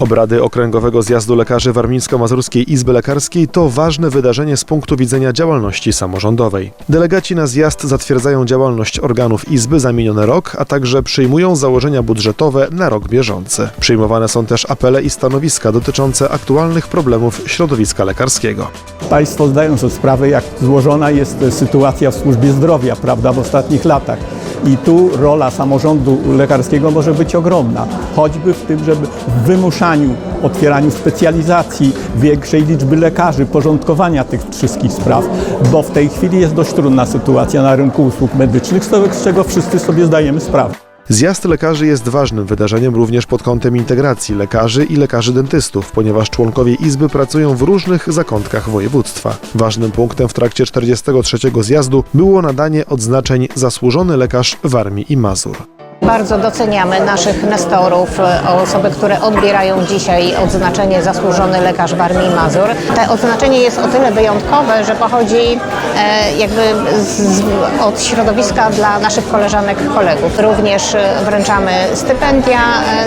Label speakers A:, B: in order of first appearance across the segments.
A: Obrady Okręgowego Zjazdu Lekarzy Warmińsko-Mazurskiej Izby Lekarskiej to ważne wydarzenie z punktu widzenia działalności samorządowej. Delegaci na zjazd zatwierdzają działalność organów Izby za miniony rok, a także przyjmują założenia budżetowe na rok bieżący. Przyjmowane są też apele i stanowiska dotyczące aktualnych problemów środowiska lekarskiego.
B: Państwo zdają sobie sprawę, jak złożona jest sytuacja w służbie zdrowia, prawda, w ostatnich latach. I tu rola samorządu lekarskiego może być ogromna, choćby w tym, żeby w wymuszaniu, otwieraniu specjalizacji, większej liczby lekarzy, porządkowania tych wszystkich spraw, bo w tej chwili jest dość trudna sytuacja na rynku usług medycznych, z czego wszyscy sobie zdajemy sprawę.
A: Zjazd lekarzy jest ważnym wydarzeniem również pod kątem integracji lekarzy i lekarzy dentystów, ponieważ członkowie Izby pracują w różnych zakątkach województwa. Ważnym punktem w trakcie 43. zjazdu było nadanie odznaczeń zasłużony lekarz Warmii i Mazur.
C: Bardzo doceniamy naszych nestorów, e, osoby, które odbierają dzisiaj odznaczenie zasłużony lekarz Warmii i Mazur. To odznaczenie jest o tyle wyjątkowe, że pochodzi e, jakby z, od środowiska dla naszych koleżanek kolegów. Również e, wręczamy stypendia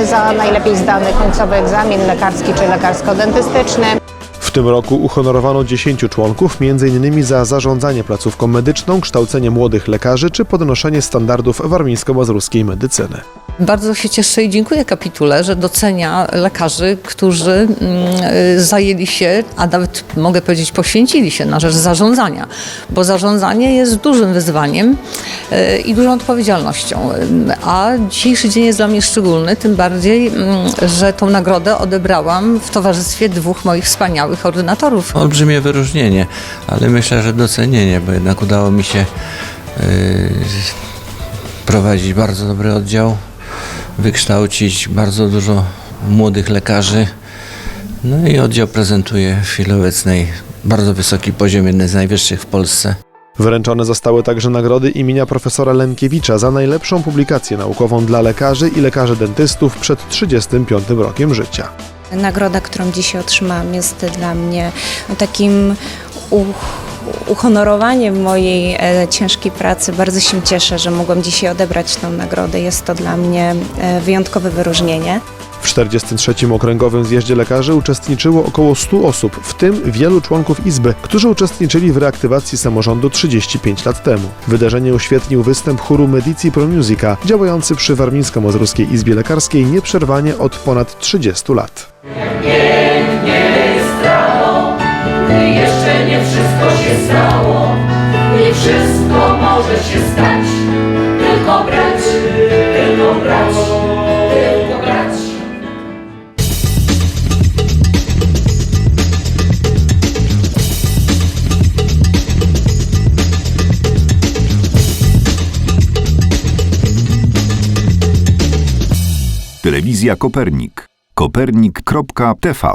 C: za najlepiej zdany końcowy egzamin lekarski czy lekarsko-dentystyczny.
A: Tym roku uhonorowano 10 członków, m.in. za zarządzanie placówką medyczną, kształcenie młodych lekarzy czy podnoszenie standardów warmińsko-mazurskiej medycyny.
D: Bardzo się cieszę i dziękuję kapitule, że docenia lekarzy, którzy mm, y, zajęli się, a nawet mogę powiedzieć poświęcili się na rzecz zarządzania, bo zarządzanie jest dużym wyzwaniem y, i dużą odpowiedzialnością. Y, A dzisiejszy dzień jest dla mnie szczególny, tym bardziej, mm, że tą nagrodę odebrałam w towarzystwie dwóch moich wspaniałych ordynatorów.
E: Olbrzymie wyróżnienie, ale myślę, że docenienie, bo jednak udało mi się yy, prowadzić bardzo dobry oddział, wykształcić bardzo dużo młodych lekarzy. No i oddział prezentuje w chwili obecnej bardzo wysoki poziom, jeden z najwyższych w Polsce.
A: Wręczone zostały także nagrody imienia profesora Lenkiewicza za najlepszą publikację naukową dla lekarzy i lekarzy dentystów przed 35 rokiem życia.
F: Nagroda, którą dzisiaj otrzymałam, jest dla mnie takim uch, uhonorowaniem mojej e, ciężkiej pracy. Bardzo się cieszę, że mogłam dzisiaj odebrać tę nagrodę. Jest to dla mnie e, wyjątkowe wyróżnienie.
A: W 43. Okręgowym Zjeździe Lekarzy uczestniczyło około 100 osób, w tym wielu członków Izby, którzy uczestniczyli w reaktywacji samorządu 35 lat temu. Wydarzenie uświetnił występ chóru Medici Pro Musica, działający przy Warmińsko-Mazurskiej Izbie Lekarskiej nieprzerwanie od ponad 30 lat.
G: Nie wszystko się stało i wszystko może się stać. Tylko brać, tylko brać, tylko brać.
H: Telewizja Kopernik. Kopernik.tv